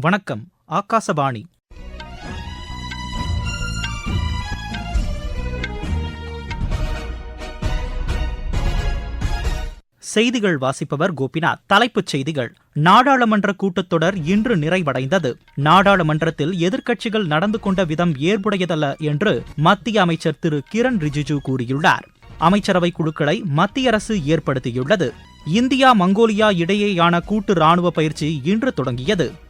வணக்கம் ஆகாசவாணி. செய்திகள் வாசிப்பவர் கோபிநாத். தலைப்புச் செய்திகள். நாடாளுமன்ற கூட்டத்தொடர் இன்று நிறைவடைந்தது. நாடாளுமன்றத்தில் எதிர்க்கட்சிகள் நடந்து கொண்ட விதம் ஏற்புடையதல்ல என்று மத்திய அமைச்சர் திரு கிரண் ரிஜிஜு கூறியுள்ளார். அமைச்சரவை குழுக்களை மத்திய அரசு ஏற்படுத்தியுள்ளது. இந்தியா மங்கோலியா இடையேயான கூட்டு ராணுவ பயிற்சி இன்று தொடங்கியது.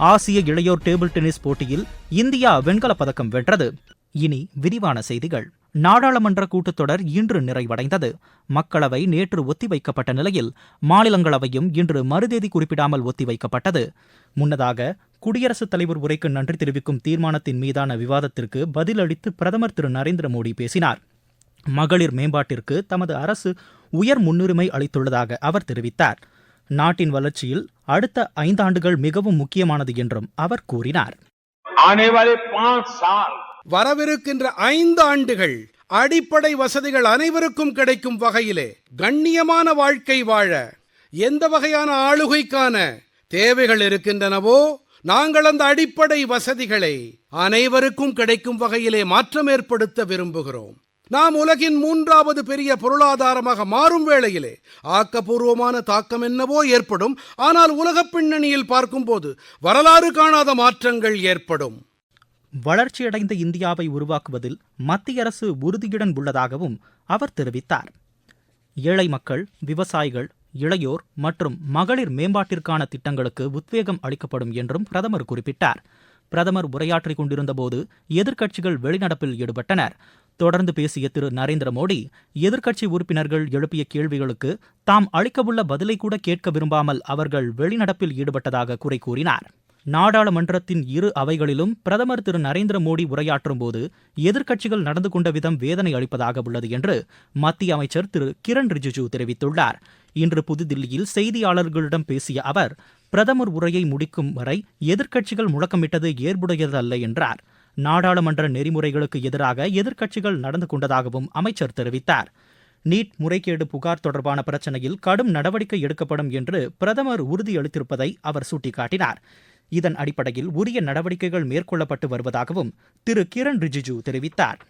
ஆசிய இளையோர் டேபிள் டென்னிஸ் போட்டியில் இந்தியா வெண்கலப் பதக்கம் வென்றது. இனி விரிவான செய்திகள். நாடாளுமன்ற கூட்டத்தொடர் இன்று நிறைவடைந்தது. மக்களவை நேற்று ஒத்திவைக்கப்பட்ட நிலையில் மாநிலங்களவையும் இன்று மறுதேதி குறிப்பிடாமல் ஒத்திவைக்கப்பட்டது. முன்னதாக குடியரசுத் தலைவர் உரைக்கு நன்றி தெரிவிக்கும் தீர்மானத்தின் மீதான விவாதத்திற்கு பதிலளித்து பிரதமர் திரு நரேந்திர மோடி பேசினார். மகளிர் மேம்பாட்டிற்கு தமது அரசு உயர் முன்னுரிமை அளித்துள்ளதாக அவர் தெரிவித்தார். நாட்டின் வளர்ச்சியில் அடுத்த ஐந்தாண்டுகள் மிகவும் முக்கியமானது என்றும் அவர் கூறினார். வரவிருக்கின்ற ஐந்து ஆண்டுகள் அடிப்படை வசதிகள் அனைவருக்கும் கிடைக்கும் வகையிலே கண்ணியமான வாழ்க்கை வாழ எந்த வகையான ஆளுகைக்கான தேவைகள் இருக்கின்றனவோ நாங்கள் அந்த அடிப்படை வசதிகளை அனைவருக்கும் கிடைக்கும் வகையிலே மாற்றம் ஏற்படுத்த விரும்புகிறோம். நாம் உலகின் மூன்றாவது பெரிய பொருளாதாரமாக மாறும் வேளையிலே ஆக்கப்பூர்வமான தாக்கம் என்னவோ ஏற்படும். ஆனால் உலகப் பின்னணியில் பார்க்கும்போது வரலாறு காணாத மாற்றங்கள் ஏற்படும். வளர்ச்சியடைந்த இந்தியாவை உருவாக்குவதில் மத்திய அரசு உறுதியுடன் உள்ளதாகவும் அவர் தெரிவித்தார். ஏழை மக்கள் விவசாயிகள் இளையோர் மற்றும் மகளிர் மேம்பாட்டிற்கான திட்டங்களுக்கு உத்வேகம் அளிக்கப்படும் என்றும் பிரதமர் குறிப்பிட்டார். பிரதமர் உரையாற்றிக் கொண்டிருந்தபோது எதிர்க்கட்சிகள் வெளிநடப்பில் ஈடுபட்டனர். தொடர்ந்து பேசிய திரு. நரேந்திர மோடி எதிர்க்கட்சி உறுப்பினர்கள் எழுப்பிய கேள்விகளுக்கு தாம் அளிக்கவுள்ள பதிலை கூட கேட்க விரும்பாமல் அவர்கள் வெளிநடப்பில் ஈடுபட்டதாக குறை கூறினார். நாடாளுமன்றத்தின் இரு அவைகளிலும் பிரதமர் திரு. நரேந்திர மோடி உரையாற்றும் போது எதிர்க்கட்சிகள் நடந்து கொண்ட விதம் வேதனை அளிப்பதாக உள்ளது என்று மத்திய அமைச்சர் திரு. கிரண் ரிஜிஜு தெரிவித்துள்ளார். இன்று புதுதில்லியில் செய்தியாளர்களிடம் பேசிய அவர் பிரதமர் உரையை முடிக்கும் வரை எதிர்க்கட்சிகள் முழக்கமிட்டது ஏற்புடையதல்ல என்றார். நாடாளுமன்ற நெறிமுறைகளுக்கு எதிராக எதிர்க்கட்சிகள் நடந்து கொண்டதாகவும் அமைச்சர் தெரிவித்தார். நீட் முறைகேடு புகார் தொடர்பான பிரச்சனையில் கடும் நடவடிக்கை எடுக்கப்படும் என்று பிரதமர் உறுதியளித்திருப்பதை அவர் சுட்டிக்காட்டினார். இதன் அடிப்படையில் உரிய நடவடிக்கைகள் மேற்கொள்ளப்பட்டு வருவதாகவும் திரு கிரண் ரிஜிஜு தெரிவித்தார்.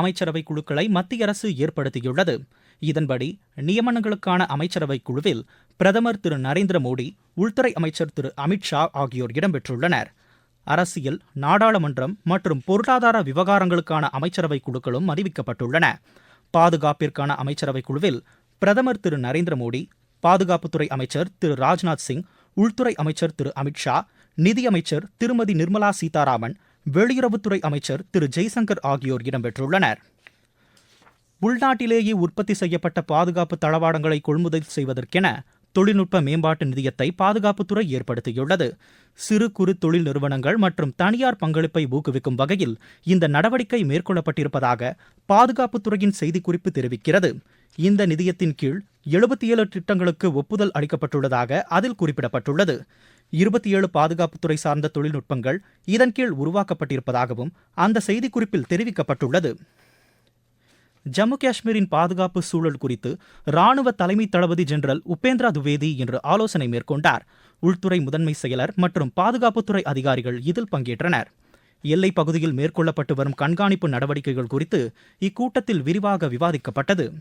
அமைச்சரவை குழுக்களை மத்திய அரசு ஏற்படுத்தியுள்ளது. இதன்படி நியமனங்களுக்கான அமைச்சரவை குழுவில் பிரதமர் திரு நரேந்திர மோடி உள்துறை அமைச்சர் திரு அமித்ஷா ஆகியோர் இடம்பெற்றுள்ளனர். அரசியல் நாடாளுமன்றம் மற்றும் பொருளாதார விவகாரங்களுக்கான அமைச்சரவை குழுக்களும் அறிவிக்கப்பட்டுள்ளன. பாதுகாப்பிற்கான அமைச்சரவை குழுவில் பிரதமர் திரு நரேந்திர மோடி பாதுகாப்புத்துறை அமைச்சர் திரு ராஜ்நாத் சிங் உள்துறை அமைச்சர் திரு அமித்ஷா நிதியமைச்சர் திருமதி நிர்மலா சீதாராமன் வெளியுறவுத்துறை அமைச்சர் திரு ஜெய்சங்கர் ஆகியோர் இடம்பெற்றுள்ளனர். உள்நாட்டிலேயே உற்பத்தி செய்யப்பட்ட பாதுகாப்பு தளவாடங்களை கொள்முதல் செய்வதற்கென தொழில்நுட்ப மேம்பாட்டு நிதியத்தை பாதுகாப்புத்துறை ஏற்படுத்தியுள்ளது. சிறு குறு தொழில் நிறுவனங்கள் மற்றும் தனியார் பங்களிப்பை ஊக்குவிக்கும் வகையில் இந்த நடவடிக்கை மேற்கொள்ளப்பட்டிருப்பதாக பாதுகாப்புத்துறையின் செய்திக்குறிப்பு தெரிவிக்கிறது. இந்த நிதியத்தின் கீழ் எழுபத்தி ஏழு திட்டங்களுக்கு ஒப்புதல் அளிக்கப்பட்டுள்ளதாக அதில் குறிப்பிடப்பட்டுள்ளது. இருபத்தி ஏழு பாதுகாப்புத்துறை சார்ந்த தொழில்நுட்பங்கள் இதன் கீழ் உருவாக்கப்பட்டிருப்பதாகவும் அந்த செய்திக்குறிப்பில் தெரிவிக்கப்பட்டுள்ளது. ஜம்மு காஷ்மீரின் பாதுகாப்பு சூழல் குறித்து ராணுவ தலைமை தளபதி ஜெனரல் உபேந்திரா துவேதி இன்று ஆலோசனை மேற்கொண்டார். உள்துறை முதன்மை செயலர் மற்றும் பாதுகாப்புத்துறை அதிகாரிகள் இதில் பங்கேற்றனர். எல்லைப் பகுதியில் மேற்கொள்ளப்பட்டு வரும் கண்காணிப்பு நடவடிக்கைகள் குறித்து இக்கூட்டத்தில் விரிவாக விவாதிக்கப்பட்டது.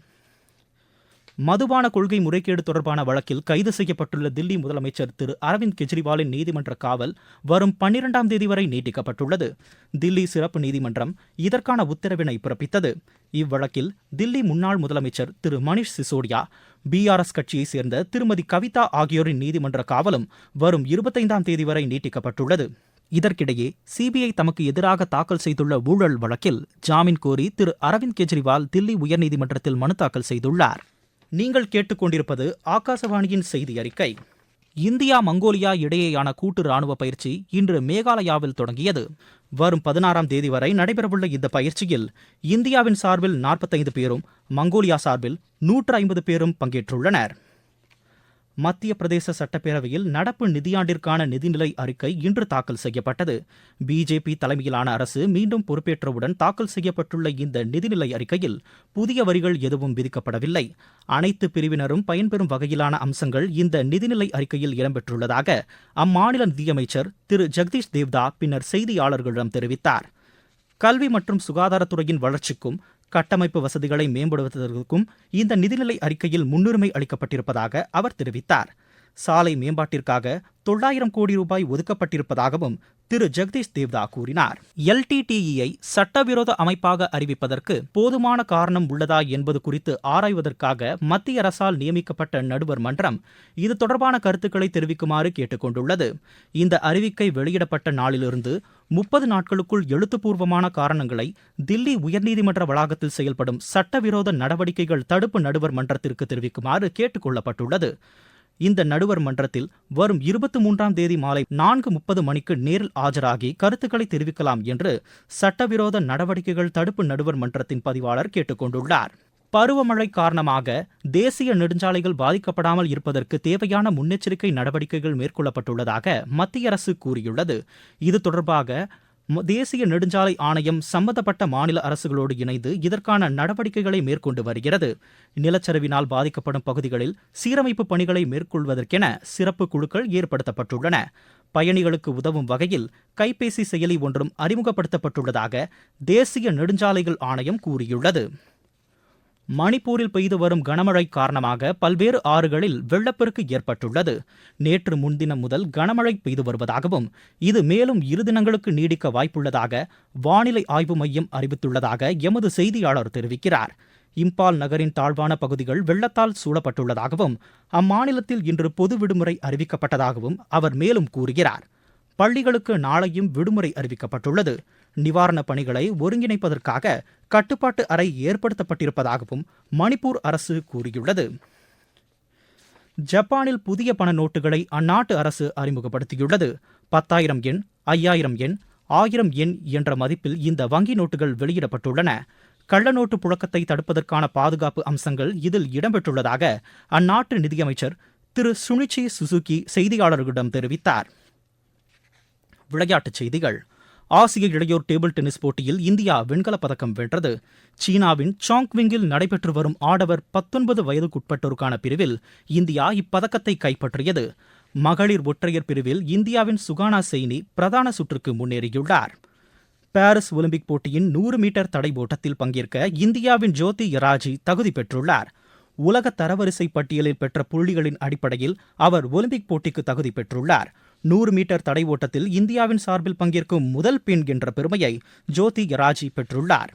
மதுபான கொள்கை முறைகேடு தொடர்பான வழக்கில் கைது செய்யப்பட்டுள்ள தில்லி முதலமைச்சர் திரு அரவிந்த் கெஜ்ரிவாலின் நீதிமன்ற காவல் வரும் பன்னிரெண்டாம் தேதி வரை நீட்டிக்கப்பட்டுள்ளது. தில்லி சிறப்பு நீதிமன்றம் இதற்கான உத்தரவினை பிறப்பித்தது. இவ்வழக்கில் தில்லி முன்னாள் முதலமைச்சர் திரு மணிஷ் சிசோடியா பிஆர்எஸ் கட்சியைச் சேர்ந்த திருமதி கவிதா ஆகியோரின் நீதிமன்ற காவலும் வரும் இருபத்தைந்தாம் தேதி வரை நீட்டிக்கப்பட்டுள்ளது. இதற்கிடையே சிபிஐ தமக்கு எதிராக தாக்கல் செய்துள்ள ஊழல் வழக்கில் ஜாமீன் கோரி திரு அரவிந்த் கெஜ்ரிவால் தில்லி உயர்நீதிமன்றத்தில் மனு தாக்கல் செய்துள்ளார். நீங்கள் கேட்டுக்கொண்டிருப்பது ஆகாசவாணியின் செய்தி அறிக்கை இந்தியா மங்கோலியா இடையேயான கூட்டு ராணுவ பயிற்சி இன்று மேகாலயாவில் தொடங்கியது. வரும் பதினாறாம் தேதி வரை நடைபெறவுள்ள இந்த பயிற்சியில் இந்தியாவின் சார்பில் நாற்பத்தைந்து பேரும் மங்கோலியா சார்பில் நூற்று ஐம்பது பேரும் பங்கேற்றுள்ளனர். மத்திய பிரதேச சட்டப்பேரவையில் நடப்பு நிதியாண்டிற்கான நிதிநிலை அறிக்கை இன்று தாக்கல் செய்யப்பட்டது. பிஜேபி தலைமையிலான அரசு மீண்டும் பொறுப்பேற்றவுடன் தாக்கல் செய்யப்பட்டுள்ள இந்த நிதிநிலை அறிக்கையில் புதிய வரிகள் எதுவும் விதிக்கப்படவில்லை. அனைத்து பிரிவினரும் பயன்பெறும் வகையிலான அம்சங்கள் இந்த நிதிநிலை அறிக்கையில் இடம்பெற்றுள்ளதாக அம்மாநில நிதியமைச்சர் திரு. ஜெகதீஷ் தேவ்தா பின்னர் செய்தியாளர்களிடம் தெரிவித்தார். கல்வி மற்றும் சுகாதாரத்துறையின் வளர்ச்சிக்கும் கட்டமைப்பு வசதிகளை மேம்படுத்துவதற்கும் இந்த நிதிநிலை அறிக்கையில் முன்னுரிமை அளிக்கப்பட்டிருப்பதாக அவர் தெரிவித்தார். சாலை மேம்பாட்டிற்காக தொள்ளாயிரம் கோடி ரூபாய் ஒதுக்கப்பட்டிருப்பதாகவும் திரு. ஜெகதீஷ் தேவ்தா கூறினார். எல்டிடிஇயை சட்டவிரோத அமைப்பாக அறிவிப்பதற்கு போதுமான காரணம் உள்ளதா என்பது குறித்து ஆராய்வதற்காக மத்திய அரசால் நியமிக்கப்பட்ட நடுவர் மன்றம் இது தொடர்பான கருத்துக்களை தெரிவிக்குமாறு கேட்டுக்கொண்டுள்ளது. இந்த அறிவிக்கை வெளியிடப்பட்ட நாளிலிருந்து முப்பது நாட்களுக்குள் எழுத்துப்பூர்வமான காரணங்களை தில்லி உயர்நீதிமன்ற வளாகத்தில் செயல்படும் சட்டவிரோத நடவடிக்கைகள் தடுப்பு நடுவர் மன்றத்திற்கு தெரிவிக்குமாறு கேட்டுக் கொள்ளப்பட்டுள்ளது இந்த நடுவர் மன்றத்தில் வரும் இருபத்தி மூன்றாம் தேதி மாலை நான்கு முப்பது மணிக்கு நேரில் ஆஜராகி கருத்துக்களை தெரிவிக்கலாம் என்று சட்டவிரோத நடவடிக்கைகள் தடுப்பு நடுவர் மன்றத்தின் பதிவாளர் கேட்டுக்கொண்டுள்ளார். பருவமழை காரணமாக தேசிய நெடுஞ்சாலைகள் பாதிக்கப்படாமல் இருப்பதற்கு தேவையான முன்னெச்சரிக்கை நடவடிக்கைகள் மேற்கொள்ளப்பட்டுள்ளதாக மத்திய அரசு கூறியுள்ளது. இது தொடர்பாக தேசிய நெடுஞ்சாலை ஆணையம் சம்பந்தப்பட்ட மாநில அரசுகளோடு இணைந்து இதற்கான நடவடிக்கைகளை மேற்கொண்டு வருகிறது. நிலச்சரிவினால் பாதிக்கப்படும் பகுதிகளில் சீரமைப்பு பணிகளை மேற்கொள்வதற்கென சிறப்பு குழுக்கள் ஏற்படுத்தப்பட்டுள்ளன. பயணிகளுக்கு உதவும் வகையில் கைபேசி செயலி ஒன்றும் அறிமுகப்படுத்தப்பட்டுள்ளதாக தேசிய நெடுஞ்சாலைகள் ஆணையம் கூறியுள்ளது. மணிப்பூரில் பெய்து வரும் கனமழை காரணமாக பல்வேறு ஆறுகளில் வெள்ளப்பெருக்கு ஏற்பட்டுள்ளது. நேற்று முன்தினம் முதல் கனமழை பெய்து வருவதாகவும் இது மேலும் இரு தினங்களுக்கு நீடிக்க வாய்ப்புள்ளதாக வானிலை ஆய்வு மையம் அறிவித்துள்ளதாக எமது செய்தியாளர் தெரிவிக்கிறார். இம்பால் நகரின் தாழ்வான பகுதிகள் வெள்ளத்தால் சூழப்பட்டுள்ளதாகவும் அம்மாநிலத்தில் இன்று பொது விடுமுறை அறிவிக்கப்பட்டதாகவும் அவர் மேலும் கூறுகிறார். பள்ளிகளுக்கு நாளையும் விடுமுறை அறிவிக்கப்பட்டுள்ளது. நிவாரணப் பணிகளை ஒருங்கிணைப்பதற்காக கட்டுப்பாட்டு அறை ஏற்படுத்தப்பட்டிருப்பதாகவும் மணிப்பூர் அரசு கூறியுள்ளது. ஜப்பானில் புதிய பண நோட்டுகளை அந்நாட்டு அரசு அறிமுகப்படுத்தியுள்ளது. பத்தாயிரம் எண் ஐயாயிரம் எண் ஆயிரம் எண் என்ற மதிப்பில் இந்த வங்கி நோட்டுகள் வெளியிடப்பட்டுள்ளன. கள்ள நோட்டு புழக்கத்தை தடுப்பதற்கான பாதுகாப்பு அம்சங்கள் இதில் இடம்பெற்றுள்ளதாக அந்நாட்டு நிதியமைச்சர் திரு சுனிச்சி சுசுகி செய்தியாளர்களிடம் தெரிவித்தார். விளையாட்டுச் செய்திகள். ஆசிய இளையோர் டேபிள் டென்னிஸ் போட்டியில் இந்தியா வெண்கலப் பதக்கம் வென்றது. சீனாவின் சாங்விங்கில் நடைபெற்று வரும் ஆடவர் பத்தொன்பது வயதுக்குட்பட்டோருக்கான பிரிவில் இந்தியா இப்பதக்கத்தை கைப்பற்றியது. மகளிர் ஒற்றையர் பிரிவில் இந்தியாவின் சுகானா செய்னி பிரதான சுற்றுக்கு முன்னேறியுள்ளார். பாரிஸ் ஒலிம்பிக் போட்டியின் நூறு மீட்டர் தடை ஓட்டத்தில் பங்கேற்க இந்தியாவின் ஜோதி யராஜி தகுதி பெற்றுள்ளார். உலக தரவரிசை பட்டியலில் பெற்ற புள்ளிகளின் அடிப்படையில் அவர் ஒலிம்பிக் போட்டிக்கு தகுதி பெற்றுள்ளார். நூறு மீட்டர் தடை ஓட்டத்தில் இந்தியாவின் சார்பில் பங்கேற்கும் முதல் பெண் என்ற பெருமையை ஜோதி ராஜி பெற்றுள்ளார்.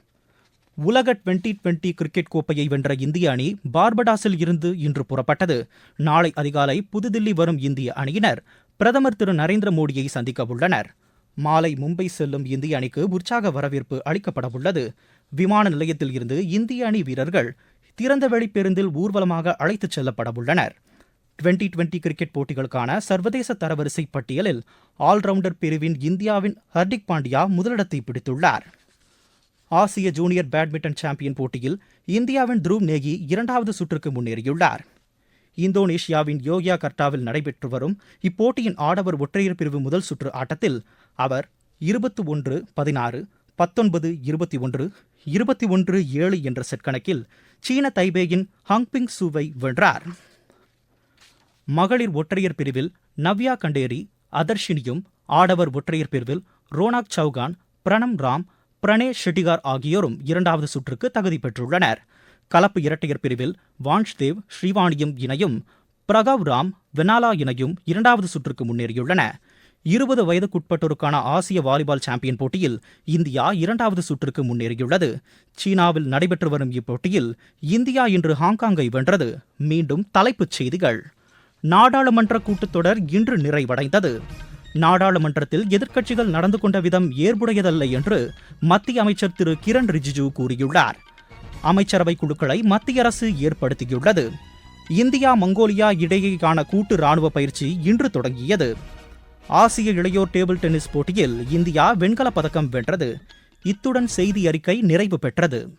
உலக டுவெண்டி டுவெண்டி கிரிக்கெட் கோப்பையை வென்ற இந்திய அணி பார்படாஸில் இருந்து இன்று புறப்பட்டது. நாளை அதிகாலை புதுதில்லி வரும் இந்திய அணியினர் பிரதமர் திரு நரேந்திர மோடியை சந்திக்க உள்ளனர். மாலை மும்பை செல்லும் இந்திய அணிக்கு உற்சாக வரவேற்பு அளிக்கப்பட உள்ளது. விமான நிலையத்தில் இருந்து இந்திய அணி வீரர்கள் திறந்தவெளி பேருந்தில் ஊர்வலமாக அழைத்துச் செல்லப்பட உள்ளனர். டுவெண்டி டுவெண்டி கிரிக்கெட் போட்டிகளுக்கான சர்வதேச தரவரிசை பட்டியலில் ஆல்ரவுண்டர் பிரிவின் இந்தியாவின் ஹர்திக் பாண்டியா முதலிடத்தை பிடித்துள்ளார். ஆசிய ஜூனியர் பேட்மிண்டன் சாம்பியன் போட்டியில் இந்தியாவின் த்ருவ் நேகி இரண்டாவது சுற்றுக்கு முன்னேறியுள்ளார். இந்தோனேஷியாவின் யோகியா கர்ட்டாவில் நடைபெற்று வரும் இப்போட்டியின் ஆடவர் ஒற்றையர் பிரிவு முதல் சுற்று ஆட்டத்தில் அவர் இருபத்தி ஒன்று பதினாறு பத்தொன்பது இருபத்தி ஒன்று இருபத்தி ஒன்று ஏழு என்ற செட் கணக்கில் சீன தைபேயின் ஹாங்பிங் சூவை வென்றார். மகளிர் ஒற்றையர் பிரிவில் நவ்யா கண்டேரி அதர்ஷினியும் ஆடவர் ஒற்றையர் பிரிவில் ரோனாக் சௌகான் பிரணம் ராம் பிரணேஷ் ஷெட்டிகார் ஆகியோரும் இரண்டாவது சுற்றுக்கு தகுதி பெற்றுள்ளனர். கலப்பு இரட்டையர் பிரிவில் வான்ஷ்தேவ் ஸ்ரீவாணியும் இணையும் பிரகவ் ராம் வெனாலா இணையும் இரண்டாவது சுற்றுக்கு முன்னேறியுள்ளன. இருபது வயதுக்குட்பட்டோருக்கான ஆசிய வாலிபால் சாம்பியன் போட்டியில் இந்தியா இரண்டாவது சுற்றுக்கு முன்னேறியுள்ளது. சீனாவில் நடைபெற்று வரும் இப்போட்டியில் இந்தியா இன்று ஹாங்காங்கை வென்றது. மீண்டும் தலைப்புச் செய்திகள். நாடாளுமன்ற கூட்டத்தொடர் இன்று நிறைவடைந்தது. நாடாளுமன்றத்தில் எதிர்க்கட்சிகள் நடந்து கொண்ட விதம் ஏற்புடையதல்ல என்று மத்திய அமைச்சர் திரு கிரண் ரிஜிஜு கூறியுள்ளார். அமைச்சரவை குழுக்களை மத்திய அரசு ஏற்படுத்தியுள்ளது. இந்தியா மங்கோலியா இடையேயான கூட்டு ராணுவ பயிற்சி இன்று தொடங்கியது. ஆசிய இளையோர் டேபிள் டென்னிஸ் போட்டியில் இந்தியா வெண்கலப் பதக்கம் வென்றது. இத்துடன் செய்தி அறிக்கை நிறைவு பெற்றது.